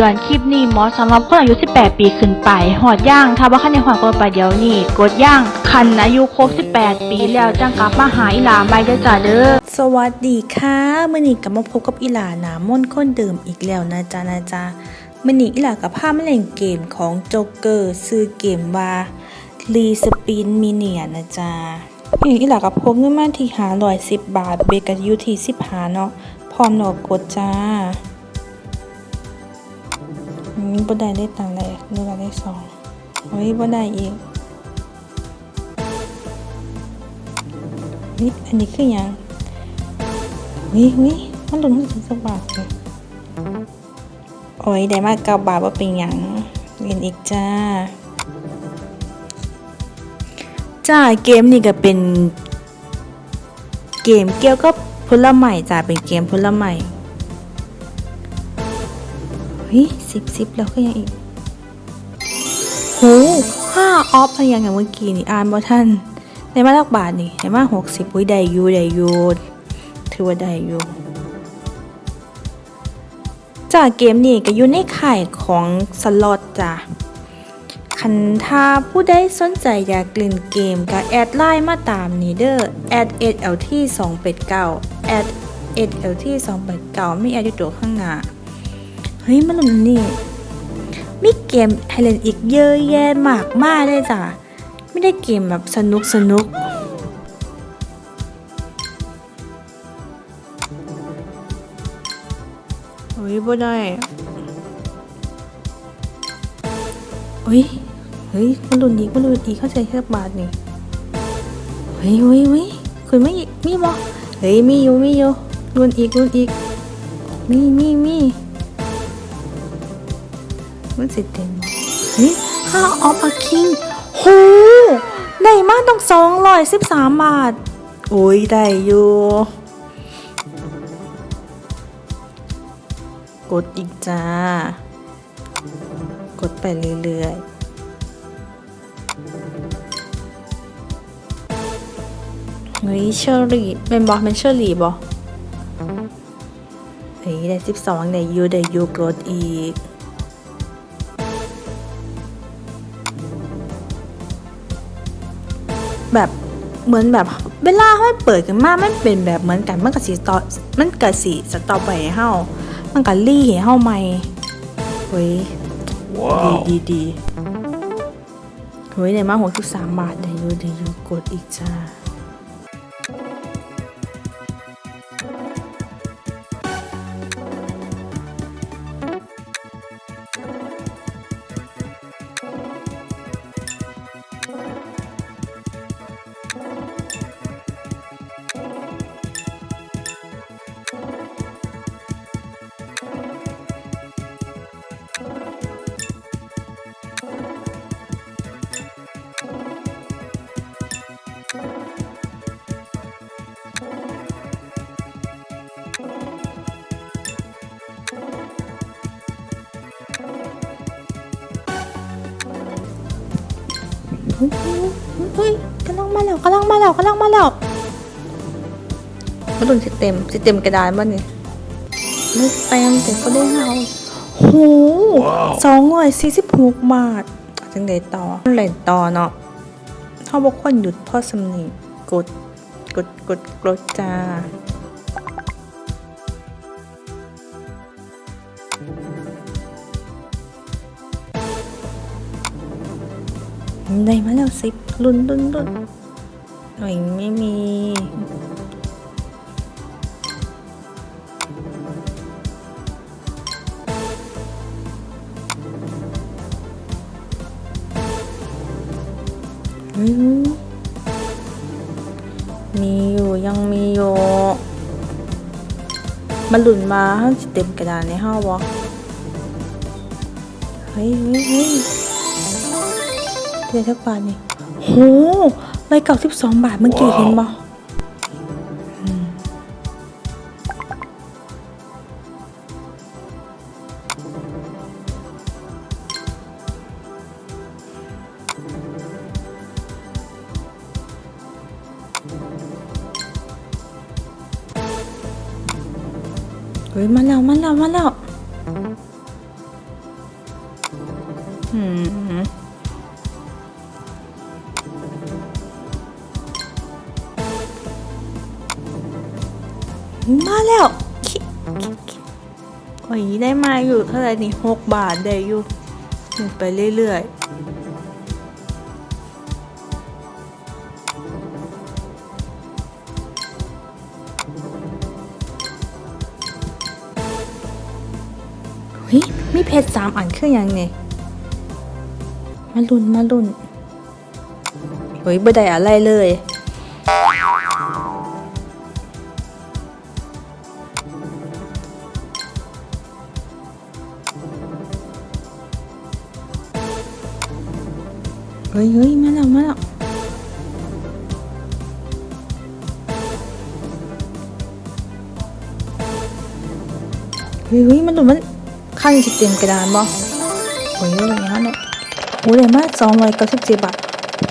ตือนคลิปนี้เหมาะสำหรับคนอายุ 18 ปีขึ้นไปหอดย่าง ถ้าว่าคันในหอดกดไปเดี๋ยวนี้ กดย่าง คันอายุครบ 18 ปีแล้วจังกลับมาหาอีหลาไม่ได้จ้าเด้อสวัสดีค่ะมื่อนี้กลับมาพบกับอีหลาหนามนคนเดิมอีกแล้วนะจ๊ะนะจ๊ะมื่อนี้อีหลากับภาพมาเล่นเกมของโจ๊กเกอร์ซื้อเกมว่ารีสปินมีเนียนะจ๊ะนี่อีหลากับพกเงินมาที่หาร้อยสิบบาทเบกันอยูที่สิบหาเนาะพร้อมหนอกกดจ้า อืมบ่ได้ได้ตังค์แรกเลือกได้สองเฮ้ยบ่ได้อีกนี่อันนี้คือยังวิวิมันหลุนถึงสักบาทเลยโอ้ยได้มากเก้าบาทว่าเป็นยังเรียนอีกจ้า จ้าเกมนี่ก็เป็น เกมเกี่ยวกับผลไม้จ้าเป็นเกมผลไม้ เฮ้ยสิบสิบแล้วก็ยังอีกโหห้าออฟอะไรอย่างเงี้ยเมื่อกี้นี่อ่านบ่ท่านได้มาลักบาทนี่ได้มาหกสิบอุ้ยได้ยูได้ยูถือว่าได้ยูจากเกมนี้ก็อยู่ในข่ายของสล็อตจ้ะคันถ้าผู้ใดสนใจอยากเล่นเกมก็แอดไลน์มาตามนี้เด้อแอด SLT 2 8 9แอด SLT 2 8 9ไม่แอดอยู่ตัวข้างหน้า เฮ้ยมันนี่มีเกมให้เล่นอีกเยอะแยะมากมายเลยจ้ะไม่ได้เกมแบบสนุกสนุกเฮ้ยบ่ได้เฮ้ยเฮ้ยมันหลุนอีกมันหลุนอีกเข้าใจแค่บาทนี่เฮ้ยเฮ้ยเฮ้ยคุณไม่มีบ่เฮ้ยมีอยู่มีอยู่หลุนอีกหลุนอีกมีมีมี มันสิเต็มบ่เฮ้ยห้าออฟอะคิงโหได้มากต้องสองร้อยสิบสามบาท โอ้ยได้อยู่ กดอีกจ้า กดไปเรื่อยๆเฮ้ยเชอรี่เป็นบอเป็นเชอรี่บอเฮ้ยได้สิบสองได้ยูได้ยูกดอีก แบบเหมือนแบบเวลาให้เปิดกันมามันเป็นแบบเหมือนกันมันกับสีต่อมันกับสีสต็อปไปให้เฮามันกับรี่ให้เฮาใหม่เฮ้ยดีดีดีเฮ้ยได้มาหกสิบสามบาทได้อยู่ได้อยู่กดอีกจ้า เฮ้ยเฮ้ยกำลังมาแล้วกำลังมาแล้วกำลังมาแล้วมาดุนสิเต็มสิเต็มกระดานบ้านนี่ไม่เต็มแต่ก็ได้เฮาโหสองร้อยสี่สิบหกบาทจังไดต่อเล่นต่อเนาะเขาบอกควรหยุดเพ่อสำนีกดกดกดกดจ้า ได้มาแล้วสิบลุนลุนลุนหน่อยไม่มีอืมมีอยู่ยังมีอยู่มันหลุนมาห้าสิเต็มกระดานในห้าวะเฮ้ยเฮ้ย เฮ้ยเดี๋ยวทักบาทนี่โหร้อยเก้าสิบสองบาทเมื่อกี้เห็นบ่อืมเฮ้ยมาแล้วมาแล้วมาแล้วอืม มาแล้วโอ้ยได้มาอยู่เท่าไหร่นี่หกบาทได้อยู่หไปเรื่อยๆเฮ้ยมีเพชรสามอันคืออย่างไงมาลุนมาลุนเฮ้ยบ่ได้อะไรเลย เฮ้ยเฮ้ยมาแล้วมาแล้วเฮ้ยเฮ้ยมันดูมันข้างสิเต็มกระดานบ่โอ้ยอะไรอย่างเงี้ยโอ้ได้มาสองร้อยเก้าสิบเจ็ดบาท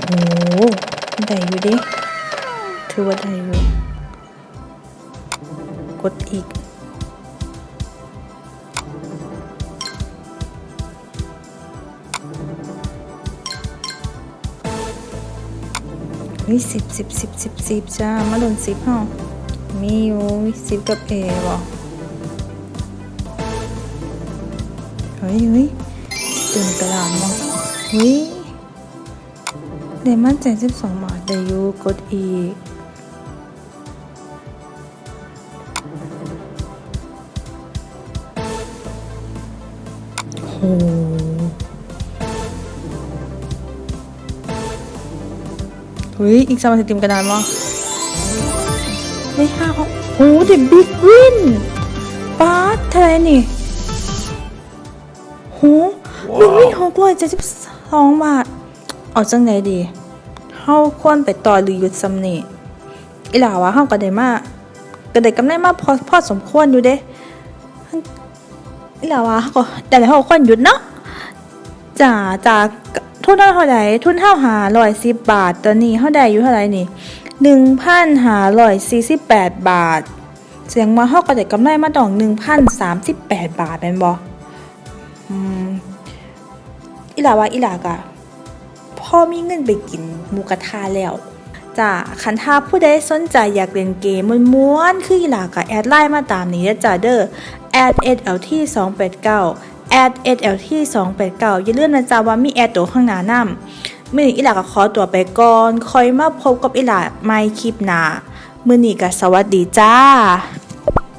โอ้ได้อยู่ดิถือว่าได้อยู่กดอีก เฮ้ยสิบสิบสิบสิบสิบจ้ามาโดนสิบห้องมีอยู่สิบกับเอบ่เฮ้ยเฮ้ยตื่นกระดานบ่เฮ้ยเดมันใจสิบสองบาทได้อยู่กดอีกโห เฮ้ย อีกสามสิบติมกระดานมั้งได้ห้าห้องโอ้เด็กบิ๊กวินป้าดเท่าไหรนี่โหบิ๊กวินหกร้อยเจ็ดสิบสองบาท เอาจังไงดีเฮาควรไปต่อหรือหยุดซ้ำนี่อีหล่าว่าเฮาก็ได้มาก็ได้กำไรมาพอพอสมควรอยู่เด้อีหล่าว่าเฮาก็แต่แล้วเฮาควรหยุดเนาะจ่าจาก ทุนเท่าไหร่ทุนเท่าหาร้อยสิบบาท ตอนนี้เท่าใดอยู่เท่าไหร่นี่หนึ่งพันหาร้อยสี่สิบแปดบาท เสียงมาเท่ากับแต่กำไรมาดองหนึ่งพันสามสิบแปดบาทเป็นบออีหลาว่าอีหลากะพ่อมีเงินไปกินหมูกระทะแล้วจ้าคันถ้าผู้ใดสนใจอยากเล่นเกมม้วนๆคืออีหลากะแอดไลน์มาตามนี้นะจ้าเด้อ at slt 2 8 9 at slt 2 8 9อ ย่าลืมนะจ๊ะว่ามีแอดตัวข้างหน้านำมื้อนี้อีหลาก็ขอตัวไปก่อนคอยมาพบกับอีหลาไม่คลิปหนามื่อนี้ก็สวัสดีจ้า